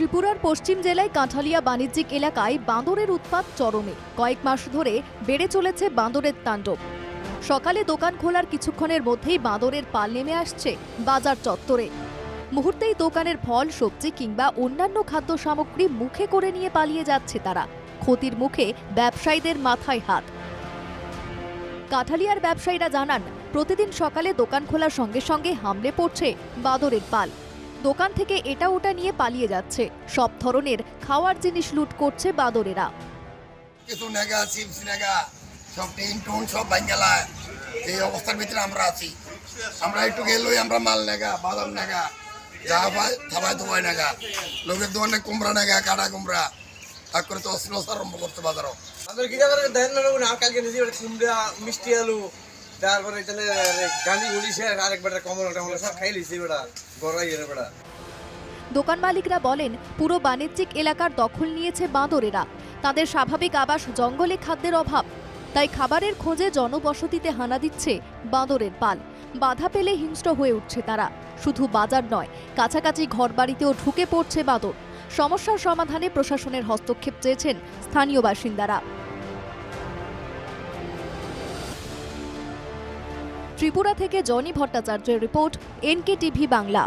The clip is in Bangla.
ত্রিপুরার পশ্চিম জেলায় কাঁঠালিয়া বাণিজ্যিক এলাকায় বাঁদরের উৎপাত চরমে। কয়েক মাস ধরে বেড়ে চলেছে বাঁদরের তাণ্ডব। সকালে দোকান খোলার কিছুক্ষণের মধ্যেই বাঁদরের পাল নেমে আসছে বাজার চত্বরে। মুহূর্তেই দোকানের ফল, সবজি কিংবা অন্যান্য খাদ্য সামগ্রী মুখে করে নিয়ে পালিয়ে যাচ্ছে তারা। ক্ষতির মুখে ব্যবসায়ীদের মাথায় হাত। কাঁঠালিয়ার ব্যবসায়ীরা জানান, প্রতিদিন সকালে দোকান খোলার সঙ্গে সঙ্গে হামলে পড়ছে বাঁদরের পাল। দোকান থেকে এটা ওটা নিয়ে পালিয়ে যাচ্ছে। সব ধরনের খাওয়ার জিনিস লুট করছে বাদরেরা। কিছু নেগা চিপস নেগা সব টিন টুন সব ভাঙ্গেলায় এই অবস্থার ভিতরে আমরা আছি। আমরা একটু গেলেই আমরা মাল নেগা বাদাম নেগা যা পাই থাবাই ধোয়াই নেগা। লোকের দোকানে কুমড়া নেগা কাটা কুমড়া। তার করে তো অশ্লীলতা আরম্ভ করতে বাজারও। আমাদের কি দেন না না কালকে নিজে কুমড়া মিষ্টি আলু তারপরে কমল সব খাই লিছি গড়াই এর দোকান মালিকরা বলেন, পুরো বাণিজ্যিক এলাকার দখল নিয়েছে বাঁদরেরা। তাদের স্বাভাবিক আবাস জঙ্গলে খাদ্যের অভাব। তাই খাবারের খোঁজে জনবসতিতে হানা দিচ্ছে বাঁদরের পাল। বাধা পেলে হিংস্র হয়ে উঠছে তারা। শুধু বাজার নয়, কাছাকাছি ঘরবাড়িতেও ঢুকে পড়ছে বাঁদর। সমস্যার সমাধানে প্রশাসনের হস্তক্ষেপ চেয়েছেন স্থানীয় বাসিন্দারা। ত্রিপুরা থেকে জনি ভট্টাচার্যের রিপোর্ট এনকে টিভি বাংলা।